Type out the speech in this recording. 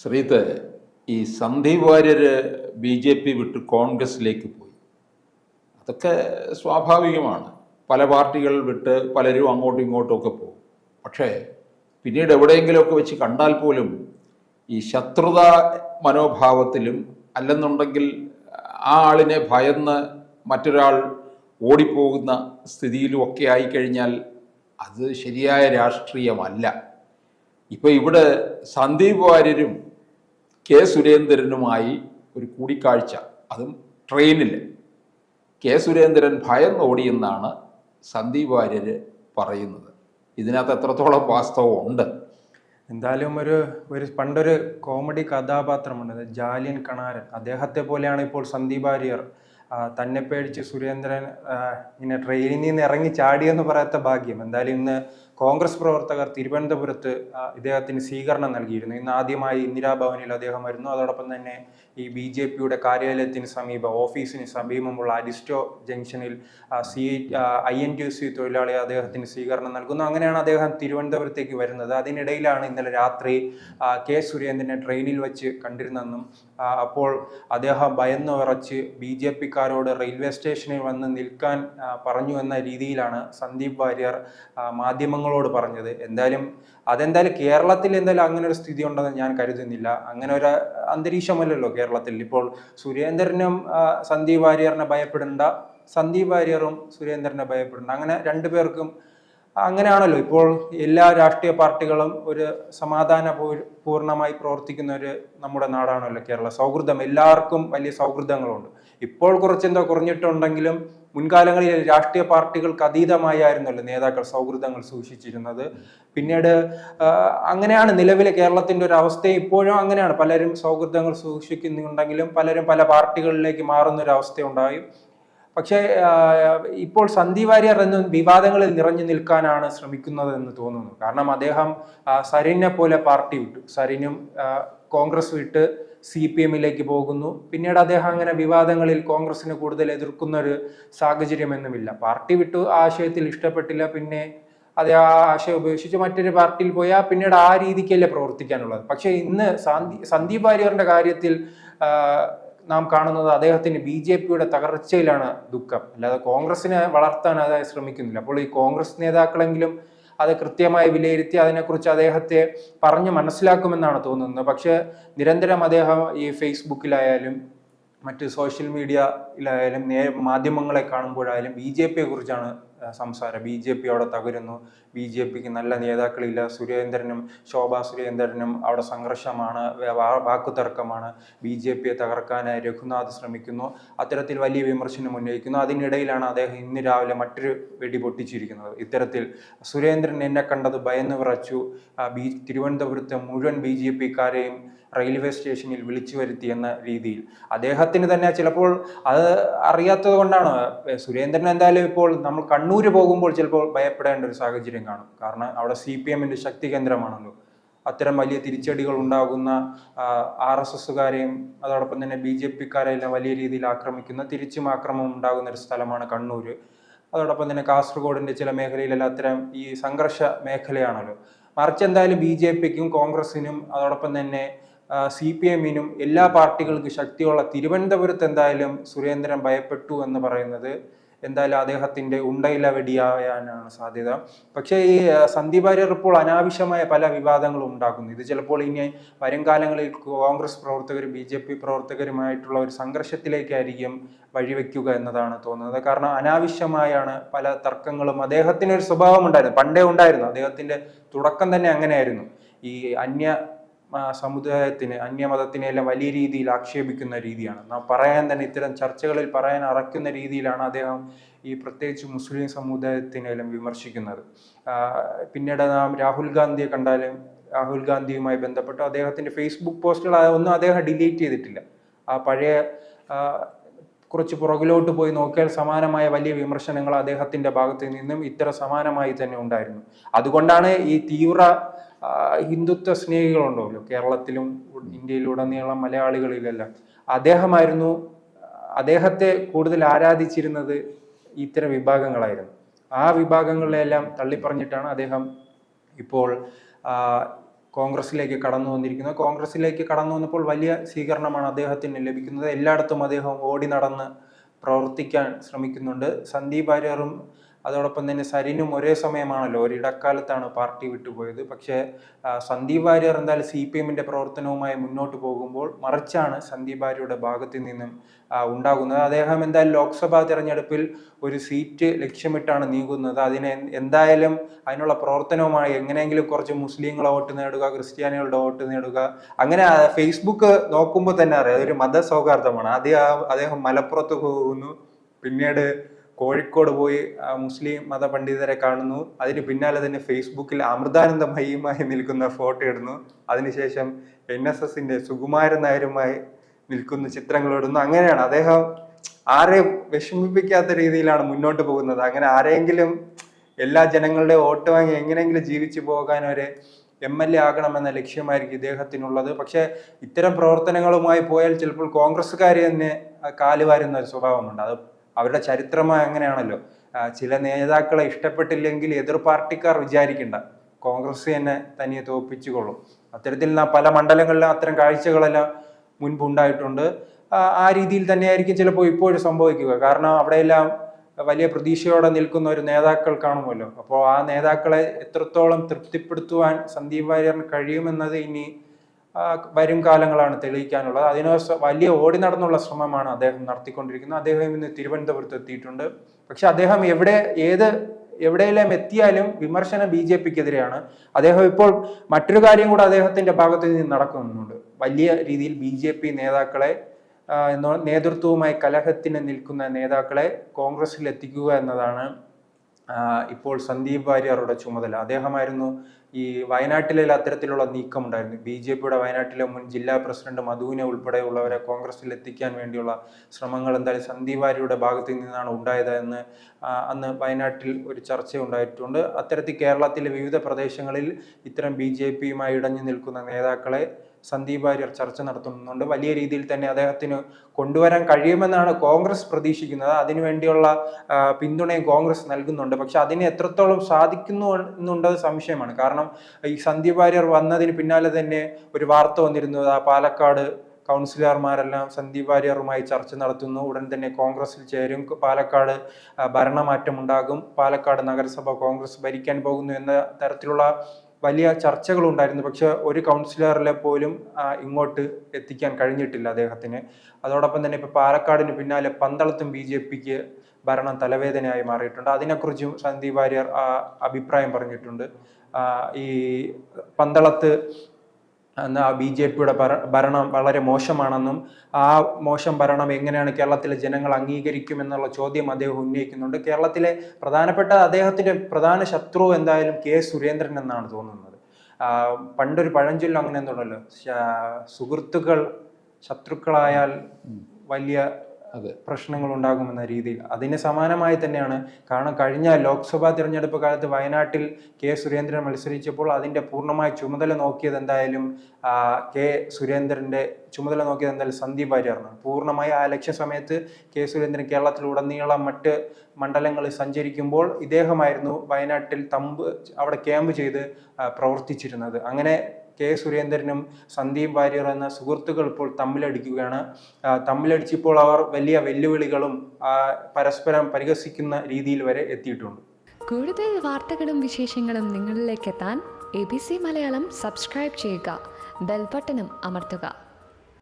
ശ്രീത്ത് ഈ Sandeep Warrier B J P വിട്ട് കോൺഗ്രസിലേക്ക് പോയി. അതൊക്കെ സ്വാഭാവികമാണ്. പല പാർട്ടികൾ വിട്ട് പലരും അങ്ങോട്ടും ഇങ്ങോട്ടും ഒക്കെ പോകും. പക്ഷേ പിന്നീട് എവിടെയെങ്കിലുമൊക്കെ വെച്ച് കണ്ടാൽ പോലും ഈ ശത്രുത മനോഭാവത്തിലും അല്ലെന്നുണ്ടെങ്കിൽ ആ ആളിനെ ഭയന്ന് മറ്റൊരാൾ ഓടിപ്പോകുന്ന സ്ഥിതിയിലും ഒക്കെ ആയിക്കഴിഞ്ഞാൽ അത് ശരിയായ രാഷ്ട്രീയമല്ല. ഇപ്പോൾ ഇവിടെ സന്ദീപ് വാര്യരും കെ സുരേന്ദ്രനുമായി ഒരു കൂടിക്കാഴ്ച. അതും ട്രെയിനിൽ കെ സുരേന്ദ്രൻ ഭയന്നോടിയെന്നാണ് സന്ദീപ് വാര്യര് പറയുന്നത്. ഇതിനകത്ത് എത്രത്തോളം വാസ്തവം ഉണ്ട് എന്തായാലും ഒരു ഒരു പണ്ടൊരു കോമഡി കഥാപാത്രമുണ്ട്. ജാലിയൻ കണാരൻ. അദ്ദേഹത്തെ പോലെയാണ് ഇപ്പോൾ സന്ദീപ് വാര്യർ തന്നെ പേടിച്ച് സുരേന്ദ്രൻ ഇങ്ങനെ ട്രെയിനിൽ നിന്ന് ഇറങ്ങി ചാടിയെന്ന് പറയാത്ത ഭാഗ്യം. എന്തായാലും ഇന്ന് കോൺഗ്രസ് പ്രവർത്തകർ തിരുവനന്തപുരത്ത് ഇദ്ദേഹത്തിന് സ്വീകരണം നൽകിയിരുന്നു. ഇന്ന് ആദ്യമായി ഇന്ദിരാഭവനിൽ അദ്ദേഹം വരുന്നു. അതോടൊപ്പം തന്നെ ഈ ബി ജെ പിയുടെ കാര്യാലയത്തിന് സമീപം ഓഫീസിന് സമീപമുള്ള അരിസ്റ്റോ ജംഗ്ഷനിൽ C I N T C തൊഴിലാളി അദ്ദേഹത്തിന് സ്വീകരണം നൽകുന്നു. അങ്ങനെയാണ് അദ്ദേഹം തിരുവനന്തപുരത്തേക്ക് വരുന്നത്. അതിനിടയിലാണ് ഇന്നലെ രാത്രി കെ സുരേന്ദ്രനെ ട്രെയിനിൽ വെച്ച് കണ്ടിരുന്നെന്നും അപ്പോൾ അദ്ദേഹം ഭയന്ന് വിറച്ച് ബി ജെ പിക്കാരോട് റെയിൽവേ സ്റ്റേഷനിൽ വന്ന് നിൽക്കാൻ പറഞ്ഞു എന്ന രീതിയിലാണ് സന്ദീപ് വാര്യർ ആ, മാധ്യമങ്ങളോട് പറഞ്ഞത്? എന്തായാലും അതെന്തായാലും കേരളത്തിൽ എന്തായാലും അങ്ങനെ ഒരു സ്ഥിതി ഉണ്ടെന്ന് ഞാൻ കരുതുന്നില്ല. അങ്ങനെ ഒരു അന്തരീക്ഷമല്ലല്ലോ കേരളത്തിൽ. ഇപ്പോൾ സുരേന്ദ്രനും സന്ദീപ് വാര്യറിനെ ഭയപ്പെടേണ്ട സന്ദീപ് വാര്യറും സുരേന്ദ്രനെ ഭയപ്പെടേണ്ട അങ്ങനെ രണ്ടുപേർക്കും അങ്ങനെയാണല്ലോ. ഇപ്പോൾ എല്ലാ രാഷ്ട്രീയ പാർട്ടികളും ഒരു സമാധാന പൂർണമായി പ്രവർത്തിക്കുന്ന ഒരു നമ്മുടെ നാടാണല്ലോ കേരള. സൗഹൃദം. എല്ലാവർക്കും വലിയ സൗഹൃദങ്ങളുണ്ട്. ഇപ്പോൾ കുറച്ചെന്തോ കുറഞ്ഞിട്ടുണ്ടെങ്കിലും മുൻകാലങ്ങളിൽ രാഷ്ട്രീയ പാർട്ടികൾക്ക് അതീതമായിരുന്നല്ലോ നേതാക്കൾ സൗഹൃദങ്ങൾ സൂക്ഷിച്ചിരുന്നത്. പിന്നീട് അങ്ങനെയാണ് നിലവിലെ കേരളത്തിന്റെ ഒരു അവസ്ഥ ഇപ്പോഴും അങ്ങനെയാണ്. പലരും സൗഹൃദങ്ങൾ സൂക്ഷിക്കുന്നുണ്ടെങ്കിലും പലരും പല പാർട്ടികളിലേക്ക് മാറുന്ന ഒരു അവസ്ഥ ഉണ്ടായി പക്ഷേ ഇപ്പോൾ സന്ദീപ് വാര്യർ എന്ന വിവാദങ്ങളിൽ നിറഞ്ഞു നിൽക്കാനാണ് ശ്രമിക്കുന്നത് എന്ന് തോന്നുന്നു. കാരണം അദ്ദേഹം സരിനെ പോലെ പാർട്ടി വിട്ടു. സരിനും കോൺഗ്രസ് വിട്ട് സി പി എമ്മിലേക്ക് പോകുന്നു. പിന്നീട് അദ്ദേഹം അങ്ങനെ വിവാദങ്ങളിൽ കോൺഗ്രസിന് കൂടുതൽ എതിർക്കുന്ന ഒരു സാഹചര്യമൊന്നുമില്ല. പാർട്ടി വിട്ടു ആശയത്തിൽ ഇഷ്ടപ്പെട്ടില്ല. പിന്നെ അത് ആ ആശയം ഉപേക്ഷിച്ച് മറ്റൊരു പാർട്ടിയിൽ പോയാൽ പിന്നീട് ആ രീതിക്കല്ലേ പ്രവർത്തിക്കാനുള്ളത്. പക്ഷേ ഇന്ന് സന്ദീപ് വാര്യറിന്റെ കാര്യത്തിൽ നാം കാണുന്നത് അദ്ദേഹത്തിന് ബി ജെ പിയുടെ തകർച്ചയിലാണ് ദുഃഖം. അല്ലാതെ കോൺഗ്രസിനെ വളർത്താൻ അതായത് ശ്രമിക്കുന്നില്ല. അപ്പോൾ ഈ കോൺഗ്രസ് നേതാക്കളെങ്കിലും അത് കൃത്യമായി വിലയിരുത്തി അതിനെക്കുറിച്ച് അദ്ദേഹത്തെ പറഞ്ഞ് മനസ്സിലാക്കുമെന്നാണ് തോന്നുന്നത്. പക്ഷേ നിരന്തരം അദ്ദേഹം ഈ ഫേസ്ബുക്കിലായാലും മറ്റ് സോഷ്യൽ മീഡിയയിലായാലും നേ മാധ്യമങ്ങളെ കാണുമ്പോഴായാലും ബി ജെ പിയെ കുറിച്ചാണ് സംസാരം. ബി ജെ പി അവിടെ തകരുന്നു. ബി ജെ പിക്ക് നല്ല നേതാക്കളില്ല. സുരേന്ദ്രനും ശോഭാ സുരേന്ദ്രനും അവിടെ സംഘർഷമാണ് വാക്കുതർക്കമാണ്. ബി ജെ പിയെ തകർക്കാനായി രഘുനാഥ് ശ്രമിക്കുന്നു. അത്തരത്തിൽ വലിയ വിമർശനം ഉന്നയിക്കുന്നു. അതിനിടയിലാണ് അദ്ദേഹം ഇന്ന് രാവിലെ മറ്റൊരു വെടി പൊട്ടിച്ചിരിക്കുന്നത്. ഇത്തരത്തിൽ സുരേന്ദ്രൻ എന്നെ കണ്ടത് ഭയന്ന് വിറച്ചു. ബി തിരുവനന്തപുരത്തെ മുഴുവൻ ബി ജെ പിക്കാരെയും റെയിൽവേ സ്റ്റേഷനിൽ വിളിച്ചു വരുത്തി എന്ന രീതിയിൽ. അദ്ദേഹത്തിന് തന്നെ ചിലപ്പോൾ അത് അറിയാത്തത് കൊണ്ടാണ്. സുരേന്ദ്രൻ എന്തായാലും ഇപ്പോൾ നമ്മൾ കണ്ണൂർ പോകുമ്പോൾ ചിലപ്പോൾ ഭയപ്പെടേണ്ട ഒരു സാഹചര്യം കാണും. കാരണം അവിടെ സി പി എമ്മിന്റെ ശക്തി കേന്ദ്രമാണല്ലോ. അത്തരം വലിയ തിരിച്ചടികൾ ഉണ്ടാകുന്ന ആർ എസ് എസുകാരെയും അതോടൊപ്പം തന്നെ ബി ജെ പിക്കാരെല്ലാം വലിയ രീതിയിൽ ആക്രമിക്കുന്ന തിരിച്ചും ആക്രമണം ഉണ്ടാകുന്ന ഒരു സ്ഥലമാണ് കണ്ണൂർ അതോടൊപ്പം തന്നെ കാസർഗോഡിന്റെ ചില മേഖലയിലെല്ലാം അത്തരം ഈ സംഘർഷ മേഖലയാണല്ലോ. മറിച്ച് എന്തായാലും ബി ജെ പിക്കും കോൺഗ്രസിനും അതോടൊപ്പം തന്നെ സി പി എമ്മിനും എല്ലാ പാർട്ടികൾക്കും ശക്തിയുള്ള തിരുവനന്തപുരത്ത് എന്തായാലും സുരേന്ദ്രൻ ഭയപ്പെട്ടു എന്ന് പറയുന്നത് എന്തായാലും അദ്ദേഹത്തിന്റെ ഉണ്ടയില വെടിയാവാനാണ് സാധ്യത. പക്ഷേ ഈ സന്ദീപ് വാര്യർ ഇപ്പോൾ അനാവശ്യമായ പല വിവാദങ്ങളും ഉണ്ടാക്കുന്നു. ഇത് ചിലപ്പോൾ ഇനി വരും കാലങ്ങളിൽ കോൺഗ്രസ് പ്രവർത്തകരും ബി ജെ പി പ്രവർത്തകരുമായിട്ടുള്ള ഒരു സംഘർഷത്തിലേക്കായിരിക്കും വഴിവെക്കുക എന്നതാണ് തോന്നുന്നത്. കാരണം അനാവശ്യമായാണ് പല തർക്കങ്ങളും. അദ്ദേഹത്തിന് ഒരു സ്വഭാവം ഉണ്ടായിരുന്നു. പണ്ടേ ഉണ്ടായിരുന്നു. അദ്ദേഹത്തിന്റെ തുടക്കം തന്നെ അങ്ങനെയായിരുന്നു. ഈ അന്യ സമുദായത്തിന് അന്യമതത്തിനെ എല്ലാം വലിയ രീതിയിൽ ആക്ഷേപിക്കുന്ന രീതിയാണ്. നാം പറയാൻ തന്നെ ഇത്തരം ചർച്ചകളിൽ പറയാൻ അറക്കുന്ന രീതിയിലാണ് അദ്ദേഹം ഈ പ്രത്യേകിച്ച് മുസ്ലിം സമുദായത്തിനെല്ലാം വിമർശിക്കുന്നത്. പിന്നീട് നാം രാഹുൽ ഗാന്ധിയെ കണ്ടാലും രാഹുൽ ഗാന്ധിയുമായി ബന്ധപ്പെട്ട് അദ്ദേഹത്തിന്റെ ഫേസ്ബുക്ക് പോസ്റ്റുകൾ ഒന്നും അദ്ദേഹം ഡിലീറ്റ് ചെയ്തിട്ടില്ല. ആ പഴയ കുറച്ച് പുറകിലോട്ട് പോയി നോക്കിയാൽ സമാനമായ വലിയ വിമർശനങ്ങൾ അദ്ദേഹത്തിന്റെ ഭാഗത്ത് നിന്നും ഇത്ര സമാനമായി തന്നെ ഉണ്ടായിരുന്നു. അതുകൊണ്ടാണ് ഈ തീവ്ര ഹിന്ദുത്വ സ്നേഹികളുണ്ടല്ലോ കേരളത്തിലും ഇന്ത്യയിലുടനീളം മലയാളികളിലെല്ലാം. അദ്ദേഹമായിരുന്നു അദ്ദേഹത്തെ കൂടുതൽ ആരാധിച്ചിരുന്നത് ഇത്തരം വിഭാഗങ്ങളായിരുന്നു. ആ വിഭാഗങ്ങളിലെല്ലാം തള്ളിപ്പറഞ്ഞിട്ടാണ് അദ്ദേഹം ഇപ്പോൾ കോൺഗ്രസിലേക്ക് കടന്നു വന്നിരിക്കുന്നത്. കോൺഗ്രസിലേക്ക് കടന്നു വന്നപ്പോൾ വലിയ സ്വീകരണമാണ് അദ്ദേഹത്തിന് ലഭിക്കുന്നത്. എല്ലായിടത്തും അദ്ദേഹം ഓടി നടന്ന് പ്രവർത്തിക്കാൻ ശ്രമിക്കുന്നുണ്ട്. സന്ദീപ് വാര്യറും അതോടൊപ്പം തന്നെ സരിനും ഒരേ സമയമാണല്ലോ ഒരു ഇടക്കാലത്താണ് പാർട്ടി വിട്ടുപോയത്. പക്ഷേ സന്ദീപ് വാര്യർ എന്തായാലും സി പി എമ്മിന്റെ പ്രവർത്തനവുമായി മുന്നോട്ട് പോകുമ്പോൾ മറിച്ചാണ് സന്ദീപ് വാര്യരുടെ ഭാഗത്തു നിന്നും ഉണ്ടാകുന്നത്. അദ്ദേഹം എന്തായാലും ലോക്സഭാ തിരഞ്ഞെടുപ്പിൽ ഒരു സീറ്റ് ലക്ഷ്യമിട്ടാണ് നീങ്ങുന്നത്. അതിനെ എന്തായാലും അതിനുള്ള പ്രവർത്തനവുമായി എങ്ങനെയെങ്കിലും കുറച്ച് മുസ്ലിങ്ങളെ വോട്ട് നേടുക ക്രിസ്ത്യാനികളുടെ വോട്ട് നേടുക. അങ്ങനെ ഫേസ്ബുക്ക് നോക്കുമ്പോൾ തന്നെ അറിയാം അതൊരു മതസൗഹാർദ്ദമാണ്. ആദ്യം അദ്ദേഹം മലപ്പുറത്ത് പോകുന്നു. പിന്നീട് കോഴിക്കോട് പോയി മുസ്ലിം മത പണ്ഡിതരെ കാണുന്നു. അതിന് പിന്നാലെ തന്നെ ഫേസ്ബുക്കിൽ അമൃതാനന്ദമയിയുമായി നിൽക്കുന്ന ഫോട്ടോ ഇടുന്നു. അതിനുശേഷം എൻ എസ് എസിന്റെ സുകുമാരൻ നായരുമായി നിൽക്കുന്ന ചിത്രങ്ങൾ ഇടുന്നു. അങ്ങനെയാണ് അദ്ദേഹം ആരെ വിഷമിപ്പിക്കാത്ത രീതിയിലാണ് മുന്നോട്ട് പോകുന്നത്. അങ്ങനെ ആരെങ്കിലും എല്ലാ ജനങ്ങളുടെ വോട്ട് വാങ്ങി എങ്ങനെയെങ്കിലും ജീവിച്ചു പോകാൻ ഒരു എം എൽ എ ആകണമെന്ന ലക്ഷ്യമായിരിക്കും ഇദ്ദേഹത്തിനുള്ളത്. പക്ഷെ ഇത്തരം പ്രവർത്തനങ്ങളുമായി പോയാൽ ചിലപ്പോൾ കോൺഗ്രസ്സുകാർ തന്നെ കാലുവാരുന്ന ഒരു സ്വഭാവമുണ്ട്. അത് അവരുടെ ചരിത്രമായി അങ്ങനെയാണല്ലോ. ചില നേതാക്കളെ ഇഷ്ടപ്പെട്ടില്ലെങ്കിൽ എതിർ പാർട്ടിക്കാർ വിചാരിക്കണ്ട. കോൺഗ്രസ് തന്നെ തനിയെ തോപ്പിച്ചുകൊള്ളും. അത്തരത്തിൽ പല മണ്ഡലങ്ങളിലും അത്തരം കാഴ്ചകളെല്ലാം മുൻപ് ഉണ്ടായിട്ടുണ്ട്. ആ, രീതിയിൽ തന്നെയായിരിക്കും ചിലപ്പോൾ ഇപ്പോഴും സംഭവിക്കുക. കാരണം അവിടെയെല്ലാം വലിയ പ്രതീക്ഷയോടെ നിൽക്കുന്ന ഒരു നേതാക്കൾ കാണുമല്ലോ. അപ്പോൾ ആ നേതാക്കളെ എത്രത്തോളം തൃപ്തിപ്പെടുത്തുവാൻ സന്ദീപ് വാര്യറിന് കഴിയുമെന്നത് ഇനി വരും കാലങ്ങളാണ് തെളിയിക്കാനുള്ളത്. അതിന് വലിയ ഓടി നടന്നുള്ള ശ്രമമാണ് അദ്ദേഹം നടത്തിക്കൊണ്ടിരിക്കുന്നത്. അദ്ദേഹം ഇന്ന് തിരുവനന്തപുരത്ത് എത്തിയിട്ടുണ്ട്. പക്ഷെ അദ്ദേഹം എവിടെ ഏത് എവിടെയെല്ലാം എത്തിയാലും വിമർശനം ബി ജെ പിക്കെതിരെയാണ്. അദ്ദേഹം ഇപ്പോൾ മറ്റൊരു കാര്യം കൂടെ അദ്ദേഹത്തിന്റെ ഭാഗത്ത് നിന്ന് നടക്കുന്നുണ്ട്. വലിയ രീതിയിൽ ബി ജെ പി നേതാക്കളെ നേതൃത്വവുമായി കലഹത്തിന് നിൽക്കുന്ന നേതാക്കളെ കോൺഗ്രസിൽ എത്തിക്കുക എന്നതാണ് ഇപ്പോൾ സന്ദീപ് വാര്യറുടെ ചുമതല. അദ്ദേഹമായിരുന്നു ഈ വയനാട്ടിലെ അത്തരത്തിലുള്ള നീക്കം ഉണ്ടായിരുന്നു ബി ജെ പിയുടെ വയനാട്ടിലെ മുൻ ജില്ലാ പ്രസിഡന്റ് മധുവിനെ ഉൾപ്പെടെയുള്ളവരെ കോൺഗ്രസിൽ എത്തിക്കാൻ വേണ്ടിയുള്ള ശ്രമങ്ങൾ എന്തായാലും സന്ദീപ് വാര്യരുടെ ഭാഗത്തു നിന്നാണ് ഉണ്ടായത് എന്ന് അന്ന് വയനാട്ടിൽ ഒരു ചർച്ച ഉണ്ടായിട്ടുണ്ട്. അത്തരത്തിൽ കേരളത്തിലെ വിവിധ പ്രദേശങ്ങളിൽ ഇത്തരം ബി ജെ പിയുമായി ഇടഞ്ഞു നിൽക്കുന്ന നേതാക്കളെ സന്ദീപ് വാര്യർ ചർച്ച നടത്തുന്നുണ്ട്. വലിയ രീതിയിൽ തന്നെ അദ്ദേഹത്തിന് കൊണ്ടുവരാൻ കഴിയുമെന്നാണ് കോൺഗ്രസ് പ്രതീക്ഷിക്കുന്നത്. അതിനുവേണ്ടിയുള്ള പിന്തുണയും കോൺഗ്രസ് നൽകുന്നുണ്ട്. പക്ഷെ അതിന് എത്രത്തോളം സാധിക്കുന്നു എന്നുള്ളത് സംശയമാണ്. കാരണം ഈ സന്ദീപ് വാര്യർ വന്നതിന് പിന്നാലെ തന്നെ ഒരു വാർത്ത വന്നിരുന്നു. ആ പാലക്കാട് കൗൺസിലർമാരെല്ലാം സന്ദീപ് വാര്യറുമായി ചർച്ച നടത്തുന്നു. ഉടൻ തന്നെ കോൺഗ്രസിൽ ചേരും. പാലക്കാട് ഭരണമാറ്റമുണ്ടാകും. പാലക്കാട് നഗരസഭ കോൺഗ്രസ് ഭരിക്കാൻ പോകുന്നു എന്ന തരത്തിലുള്ള വലിയ ചർച്ചകളുണ്ടായിരുന്നു. പക്ഷെ ഒരു കൗൺസിലറിലെ പോലും ഇങ്ങോട്ട് എത്തിക്കാൻ കഴിഞ്ഞിട്ടില്ല അദ്ദേഹത്തിന്. അതോടൊപ്പം തന്നെ ഇപ്പൊ പാലക്കാടിന് പിന്നാലെ പന്തളത്തും ബി ജെ പിക്ക് ഭരണം തലവേദനയായി മാറിയിട്ടുണ്ട്. അതിനെക്കുറിച്ചും സന്ദീപ് വാര്യർ അഭിപ്രായം പറഞ്ഞിട്ടുണ്ട്. ഈ പന്തളത്ത് എന്ന ബി ജെ പിയുടെ ഭരണം വളരെ മോശമാണെന്നും ആ മോശം ഭരണം എങ്ങനെയാണ് കേരളത്തിലെ ജനങ്ങൾ അംഗീകരിക്കുമെന്നുള്ള ചോദ്യം അദ്ദേഹം ഉന്നയിക്കുന്നുണ്ട്. കേരളത്തിലെ പ്രധാനപ്പെട്ട അദ്ദേഹത്തിന്റെ പ്രധാന ശത്രു എന്തായാലും കെ സുരേന്ദ്രൻ എന്നാണ് തോന്നുന്നത്. പണ്ടൊരു പഴഞ്ചൊല്ലും അങ്ങനെ എന്തുണ്ടല്ലോ സുഹൃത്തുക്കൾ ശത്രുക്കളായാൽ വലിയ അതെ പ്രശ്നങ്ങൾ ഉണ്ടാകുമെന്ന രീതിയിൽ. അതിന് സമാനമായി തന്നെയാണ്. കാരണം കഴിഞ്ഞ ലോക്സഭാ തിരഞ്ഞെടുപ്പ് കാലത്ത് വയനാട്ടിൽ കെ സുരേന്ദ്രൻ മത്സരിച്ചപ്പോൾ അതിന്റെ പൂർണമായ ചുമതല നോക്കിയത് എന്തായാലും കെ സുരേന്ദ്രന്റെ ചുമതല നോക്കിയത് എന്തായാലും സന്ദീപ് വാര്യറാണ് പൂർണമായി ആ ലക്ഷ്യ സമയത്ത് കെ സുരേന്ദ്രൻ കേരളത്തിലുടനീളം മറ്റ് മണ്ഡലങ്ങളിൽ സഞ്ചരിക്കുമ്പോൾ ഇദ്ദേഹമായിരുന്നു വയനാട്ടിൽ തമ്പ് അവിടെ ക്യാമ്പ് ചെയ്ത് പ്രവർത്തിച്ചിരുന്നത്. അങ്ങനെ കെ സുരേന്ദ്രനും സന്ദീപ് വാര്യർ എന്ന സുഹൃത്തുക്കൾ ഇപ്പോൾ തമ്മിലടിക്കുകയാണ്. തമ്മിലടിച്ചിപ്പോൾ അവർ വലിയ വെല്ലുവിളികളും പരസ്പരം പരിഹസിക്കുന്ന രീതിയിൽ വരെ എത്തിയിട്ടുണ്ട്. കൂടുതൽ വാർത്തകളും വിശേഷങ്ങളും നിങ്ങളിലേക്ക് എത്താൻ A B C Malayalam subscribe ചെയ്യുക. ബെൽബട്ടനും അമർത്തുക.